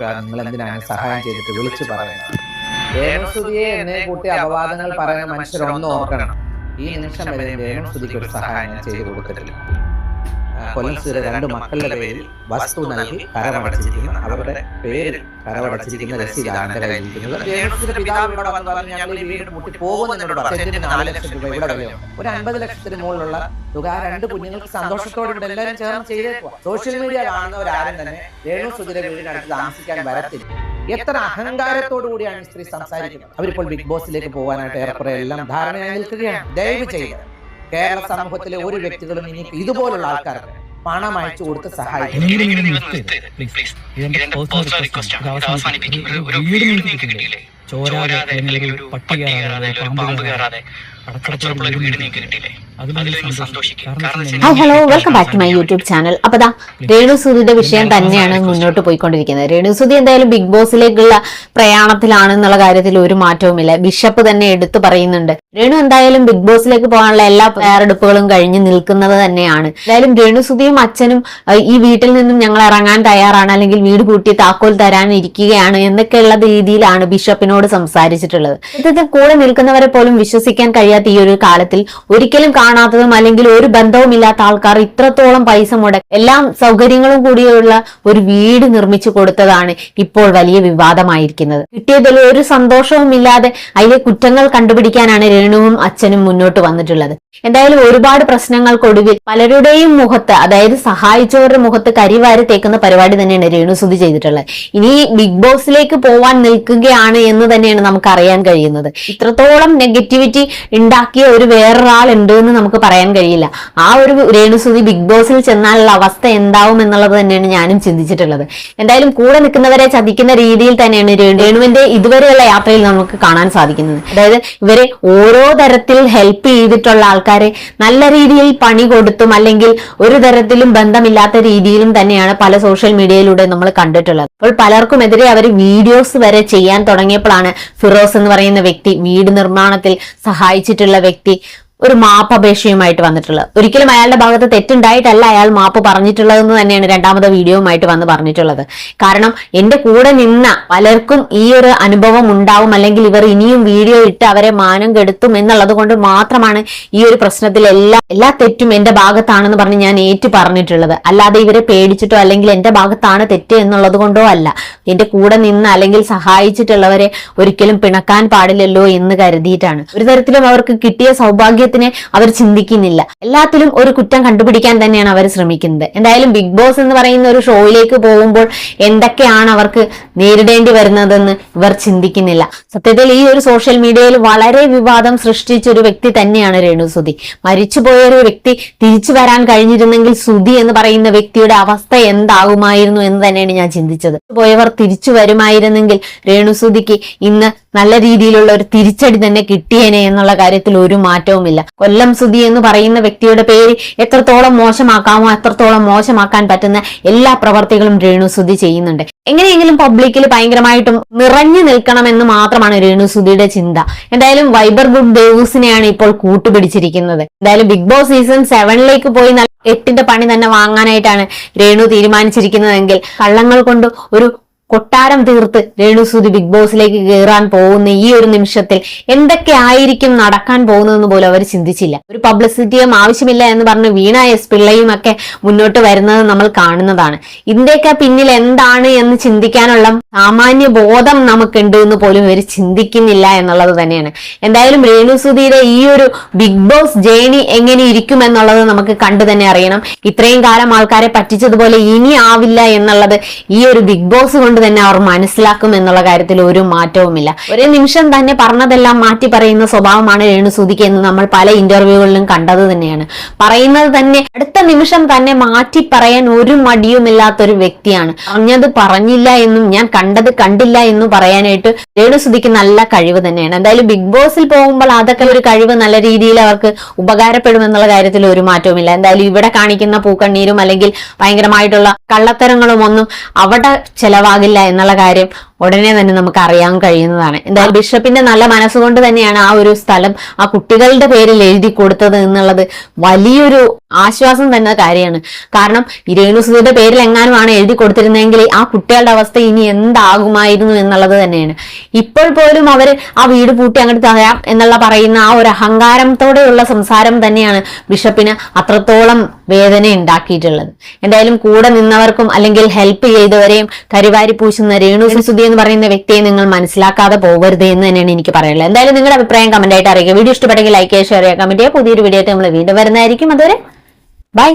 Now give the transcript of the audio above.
ചോദിക്കുക നിങ്ങൾ എന്തിനാണ് സഹായം ചെയ്തിട്ട് വിളിച്ചു പറയുന്നത്? രേണുസുതിയെ എന്നെ കൂട്ടി അപവാദങ്ങൾ പറയുന്ന മനുഷ്യരൊന്നും ഓർക്കണം. ഈ നിമിഷം വരെ രേണുസുതിക്ക് ഒരു സഹായം ചെയ്തു ആ, കൊല്ലം സ്ഥിര രണ്ട് മക്കളുടെ പേരിൽ വസ്തു നൽകി കരമടച്ചിരിക്കുന്നു അവരുടെ പേരിൽ കരമടച്ചിരിക്കുന്ന രസീതാണ് ഒരു അൻപത് ലക്ഷത്തിന് മുകളിലുള്ള തുക രണ്ട് കുഞ്ഞുങ്ങൾക്ക് സന്തോഷത്തോടെ ഇവിടെ എല്ലാവരും ചേർന്ന് ചെയ്തേക്കുക സോഷ്യൽ മീഡിയ കാണുന്നവരാരും തന്നെ രേണുസുതിയുടെ വീടിനടുത്ത് താമസിക്കാൻ വരത്തില്ല. എത്ര അഹങ്കാരത്തോടു കൂടിയാണ് സ്ത്രീ സംസാരിക്കുന്നത്? അവരിപ്പോൾ ബിഗ് ബോസിലേക്ക് പോകാനായിട്ട് ഏറെക്കുറെ എല്ലാം ധാരണയായി നിൽക്കുകയാണ്. ദയവ് ചെയ്യുക കേരള സമൂഹത്തിലെ ഒരു വ്യക്തികളും ഇനി ഇതുപോലുള്ള ആൾക്കാർക്ക് പണം അയച്ചു കൊടുത്ത് സഹായിക്കും. അവസാനിപ്പിക്കും. ചോരാതെ അല്ലെങ്കിൽ ഒരു പട്ടി കയറാതെ ഒരു പാമ്പ് കയറാതെ അടച്ചുറപ്പുള്ള ഒരു വീട് നിങ്ങൾക്ക് കിട്ടിയില്ലേ? അതിൽ സന്തോഷിക്കും. Hi hello welcome back to my YouTube channel അപ്പൊ ദാ രേണു സുധിയുടെ വിഷയം തന്നെയാണ് മുന്നോട്ട് പോയിക്കൊണ്ടിരിക്കുന്നത്. രേണു സുധി എന്തായാലും ബിഗ് ബോസിലേക്കുള്ള പ്രയാണത്തിലാണ് എന്നുള്ള കാര്യത്തിൽ ഒരു മാറ്റവുമില്ല. ബിഷപ്പ് തന്നെ എടുത്തു പറയുന്നുണ്ട്. രേണു എന്തായാലും ബിഗ് ബോസിലേക്ക് പോകാനുള്ള എല്ലാ തയ്യാറെടുപ്പുകളും കഴിഞ്ഞ് നിൽക്കുന്നത് തന്നെയാണ്. എന്തായാലും രേണു സുധിയും അച്ഛനും ഈ വീട്ടിൽ നിന്നും ഞങ്ങൾ ഇറങ്ങാൻ തയ്യാറാണ്. അല്ലെങ്കിൽ വീട് പൂട്ടി താക്കോൽ തരാൻ ഇരിക്കുകയാണ് എന്നൊക്കെയുള്ള രീതിയിലാണ് ബിഷപ്പിനോട് സംസാരിച്ചിട്ടുള്ളത്. ഇത്തരത്തിൽ കൂടെ നിൽക്കുന്നവരെ പോലും വിശ്വസിക്കാൻ കഴിയാത്ത ഈ ഒരു കാലത്തിൽ ഒരിക്കലും കാണാത്തതും അല്ലെങ്കിൽ ഒരു ബന്ധവും ഇല്ലാത്ത ആൾക്കാർ ഇത്രത്തോളം പൈസ മുടക്കി എല്ലാം സൗകര്യങ്ങളും കൂടിയുള്ള ഒരു വീട് നിർമ്മിച്ചു കൊടുത്തതാണ് ഇപ്പോൾ വലിയ വിവാദമായിരിക്കുന്നത്. കിട്ടിയതിൽ ഒരു സന്തോഷവും ഇല്ലാതെ അതിലെ കുറ്റങ്ങൾ കണ്ടുപിടിക്കാനാണ് രേണുവും അച്ഛനും മുന്നോട്ട് വന്നിട്ടുള്ളത്. എന്തായാലും ഒരുപാട് പ്രശ്നങ്ങൾക്കൊടുവിൽ പലരുടെയും മുഖത്ത് അതായത് സഹായിച്ചവരുടെ മുഖത്ത് കരിവാരി തേക്കുന്ന പരിപാടി തന്നെയാണ് രേണു സുധി ചെയ്തിട്ടുള്ളത്. ഇനി ബിഗ് ബോസിലേക്ക് പോവാൻ നിൽക്കുകയാണ് എന്ന് തന്നെയാണ് നമുക്ക് അറിയാൻ കഴിയുന്നത്. ഇത്രത്തോളം നെഗറ്റിവിറ്റി ഉണ്ടാക്കിയ ഒരു വേറൊരാൾ ഉണ്ട് എന്ന് നമുക്ക് പറയാൻ കഴിയില്ല. ആ ഒരു രേണുസുതി ബിഗ് ബോസിൽ ചെന്നാലുള്ള അവസ്ഥ എന്താവും എന്നുള്ളത് തന്നെയാണ് ഞാനും ചിന്തിച്ചിട്ടുള്ളത്. എന്തായാലും കൂടെ നിൽക്കുന്നവരെ ചതിക്കുന്ന രീതിയിൽ തന്നെയാണ് രേണുവിന്റെ ഇതുവരെയുള്ള യാത്രയിൽ നമുക്ക് കാണാൻ സാധിക്കുന്നത്. അതായത് ഇവരെ ഓരോ തരത്തിൽ ഹെൽപ്പ് ചെയ്തിട്ടുള്ള ആൾക്കാരെ നല്ല രീതിയിൽ പണി കൊടുത്തും അല്ലെങ്കിൽ ഒരു തരത്തിലും ബന്ധമില്ലാത്ത രീതിയിലും തന്നെയാണ് പല സോഷ്യൽ മീഡിയയിലൂടെ നമ്മൾ കണ്ടിട്ടുള്ളത്. അപ്പോൾ പലർക്കും എതിരെ അവർ വീഡിയോസ് വരെ ചെയ്യാൻ ഫിറോസ് എന്ന് പറയുന്ന വ്യക്തി വീട് നിർമ്മാണത്തിൽ സഹായിച്ചിട്ടുള്ള വ്യക്തി. ഒരു മാപ്പ് അപേക്ഷയുമായിട്ട് വന്നിട്ടുള്ളത്. ഒരിക്കലും അയാളുടെ ഭാഗത്ത് തെറ്റുണ്ടായിട്ടല്ല അയാൾ മാപ്പ് പറഞ്ഞിട്ടുള്ളതെന്ന് തന്നെയാണ് രണ്ടാമത്തെ വീഡിയോയുമായിട്ട് വന്ന് പറഞ്ഞിട്ടുള്ളത്. കാരണം എന്റെ കൂടെ നിന്ന പലർക്കും ഈ ഒരു അനുഭവം ഉണ്ടാവും അല്ലെങ്കിൽ ഇവർ ഇനിയും വീഡിയോ ഇട്ട് അവരെ മാനം കെടുത്തും എന്നുള്ളത് കൊണ്ട് മാത്രമാണ് ഈ ഒരു പ്രശ്നത്തിൽ എല്ലാ എല്ലാ തെറ്റും എന്റെ ഭാഗത്താണെന്ന് പറഞ്ഞ് ഞാൻ ഏറ്റു പറഞ്ഞിട്ടുള്ളത്. അല്ലാതെ ഇവരെ പേടിച്ചിട്ടോ അല്ലെങ്കിൽ എന്റെ ഭാഗത്താണ് തെറ്റ് എന്നുള്ളത് കൊണ്ടോ അല്ല. എന്റെ കൂടെ നിന്ന് അല്ലെങ്കിൽ സഹായിച്ചിട്ടുള്ളവരെ ഒരിക്കലും പിണക്കാൻ പാടില്ലല്ലോ എന്ന് കരുതിയിട്ടാണ്. ഒരു തരത്തിലും അവർക്ക് കിട്ടിയ സൗഭാഗ്യത്തിനെ അവർ ചിന്തിക്കുന്നില്ല. എല്ലാത്തിലും ഒരു കുറ്റം കണ്ടുപിടിക്കാൻ തന്നെയാണ് അവർ ശ്രമിക്കുന്നത്. എന്തായാലും ബിഗ് ബോസ് എന്ന് പറയുന്ന ഒരു ഷോയിലേക്ക് പോകുമ്പോൾ എന്തൊക്കെയാണ് അവർക്ക് നേരിടേണ്ടി വരുന്നതെന്ന് ഇവർ ചിന്തിക്കുന്നില്ല. സത്യത്തിൽ ഈ ഒരു സോഷ്യൽ മീഡിയയിൽ വളരെ വിവാദം സൃഷ്ടിച്ച ഒരു വ്യക്തി തന്നെയാണ് രേണു സുധി മരിച്ചുപോയ ഒരു വ്യക്തി തിരിച്ചു വരാൻ കഴിഞ്ഞിരുന്നെങ്കിൽ സുധി എന്ന് പറയുന്ന വ്യക്തിയുടെ അവസ്ഥ എന്താകുമായിരുന്നു എന്ന് തന്നെയാണ് ഞാൻ ചിന്തിച്ചത്. പോയവർ തിരിച്ചു വരുമായിരുന്നെങ്കിൽ രേണുസുതിക്ക് ഇന്ന് നല്ല രീതിയിലുള്ള ഒരു തിരിച്ചടി തന്നെ കിട്ടിയേനെ എന്നുള്ള കാര്യത്തിൽ ഒരു മാറ്റവുമില്ല. കൊല്ലം സുധി എന്ന് പറയുന്ന വ്യക്തിയുടെ പേര് എത്രത്തോളം മോശമാക്കാമോ എത്രത്തോളം മോശമാക്കാൻ പറ്റുന്ന എല്ലാ പ്രവർത്തികളും രേണു സുധി ചെയ്യുന്നുണ്ട്. എങ്ങനെയെങ്കിലും പബ്ലിക്കിൽ ഭയങ്കരമായിട്ടും നിറഞ്ഞു നിൽക്കണമെന്ന് മാത്രമാണ് രേണു സുധിയുടെ ചിന്ത. എന്തായാലും വൈബർ ഗുഡ് ദേവൂസിനെയാണ് ഇപ്പോൾ കൂട്ടുപിടിച്ചിരിക്കുന്നത്. എന്തായാലും ബിഗ് ബോസ് സീസൺ സെവനിലേക്ക് പോയി എട്ടിന്റെ പണി തന്നെ വാങ്ങാനായിട്ടാണ് രേണു തീരുമാനിച്ചിരിക്കുന്നതെങ്കിൽ കള്ളങ്ങൾ കൊണ്ട് ഒരു കൊട്ടാരം തീർത്ത് രേണുസുതി ബിഗ് ബോസിലേക്ക് കയറാൻ പോകുന്ന ഈ ഒരു നിമിഷത്തിൽ എന്തൊക്കെ ആയിരിക്കും നടക്കാൻ പോകുന്നതെന്ന് പോലും അവർ ചിന്തിച്ചില്ല. ഒരു പബ്ലിസിറ്റിയും ആവശ്യമില്ല എന്ന് പറഞ്ഞ് വീണ എസ് പിള്ളയും ഒക്കെ മുന്നോട്ട് വരുന്നത് നമ്മൾ കാണുന്നതാണ്. ഇതിന്റെയൊക്കെ പിന്നിൽ എന്താണ് എന്ന് ചിന്തിക്കാനുള്ള സാമാന്യ ബോധം നമുക്കുണ്ട് എന്ന് പോലും ഇവർ ചിന്തിക്കുന്നില്ല എന്നുള്ളത് തന്നെയാണ്. എന്തായാലും രേണുസുതിയുടെ ഈ ഒരു ബിഗ് ബോസ് ജേണി എങ്ങനെ ഇരിക്കും എന്നുള്ളത് നമുക്ക് കണ്ടു തന്നെ അറിയണം. ഇത്രയും കാലം ആൾക്കാരെ പറ്റിച്ചതുപോലെ ഇനി ആവില്ല എന്നുള്ളത് ഈ ഒരു ബിഗ് ബോസ് കൊണ്ട് തന്നെ അവർ മനസ്സിലാക്കും എന്നുള്ള കാര്യത്തിൽ ഒരു മാറ്റവുമില്ല. ഒരേ നിമിഷം തന്നെ പറഞ്ഞതെല്ലാം മാറ്റി പറയുന്ന സ്വഭാവമാണ് രേണുസൂതിക്ക് എന്ന് നമ്മൾ പല ഇന്റർവ്യൂകളിലും കണ്ടത് തന്നെയാണ്. പറയുന്നത് തന്നെ അടുത്ത നിമിഷം തന്നെ മാറ്റി പറയാൻ ഒരു മടിയുമില്ലാത്ത ഒരു വ്യക്തിയാണ്. പറഞ്ഞത് പറഞ്ഞില്ല എന്നും ഞാൻ കണ്ടത് കണ്ടില്ല എന്നും പറയാനായിട്ട് രേണുസുതിക്ക് നല്ല കഴിവ് തന്നെയാണ്. എന്തായാലും ബിഗ് ബോസിൽ പോകുമ്പോൾ അതൊക്കെ ഒരു കഴിവ് നല്ല രീതിയിൽ അവർക്ക് ഉപകാരപ്പെടുമെന്നുള്ള കാര്യത്തിൽ ഒരു മാറ്റവുമില്ല. എന്തായാലും ഇവിടെ കാണിക്കുന്ന പൂക്കണ്ണീരും അല്ലെങ്കിൽ ഭയങ്കരമായിട്ടുള്ള കള്ളത്തരങ്ങളും ഒന്നും അവിടെ ചെലവാകില്ല. എന്നുള്ള കാര്യം ഉടനെ തന്നെ നമുക്ക് അറിയാൻ കഴിയുന്നതാണ്. എന്തായാലും ബിഷപ്പിന്റെ നല്ല മനസ്സുകൊണ്ട് തന്നെയാണ് ആ ഒരു സ്ഥലം ആ കുട്ടികളുടെ പേരിൽ എഴുതി കൊടുത്തത് എന്നുള്ളത് വലിയൊരു ആശ്വാസം തന്നെ കാര്യമാണ്. കാരണം ഈ രേണുസുതിയുടെ പേരിൽ എങ്ങാനും ആണ് എഴുതി കൊടുത്തിരുന്നെങ്കിൽ ആ കുട്ടികളുടെ അവസ്ഥ ഇനി എന്താകുമായിരുന്നു എന്നുള്ളത് തന്നെയാണ്. ഇപ്പോൾ പോലും അവർ ആ വീട് പൂട്ടി അങ്ങോട്ട് തരാം എന്നുള്ള പറയുന്ന ആ ഒരു അഹങ്കാരത്തോടെയുള്ള സംസാരം തന്നെയാണ് ബിഷപ്പിന് അത്രത്തോളം വേദന ഉണ്ടാക്കിയിട്ടുള്ളത്. എന്തായാലും കൂടെ നിന്നവർക്കും അല്ലെങ്കിൽ ഹെൽപ്പ് ചെയ്തവരെയും കരിവാരി പൂശുന്ന രേണു സുധി എന്ന് പറയുന്ന വ്യക്തിയെ നിങ്ങൾ മനസ്സിലാക്കാതെ പോകരുത് എന്ന് തന്നെയാണ് എനിക്ക് പറയാനുള്ളത്. എന്തായാലും നിങ്ങളുടെ അഭിപ്രായം കമന്റ് ആയിട്ട് അറിയിക്കുക. വീഡിയോ ഇഷ്ടപ്പെട്ടെങ്കിൽ ലൈക്ക് ചെയ്യുക ഷെയർ ചെയ്യുക. കമന്റ് ചെയ്യുക പുതിയൊരു വീഡിയോ നമ്മൾ വീണ്ടും വരുന്നതായിരിക്കും. അതുവരെ ബൈ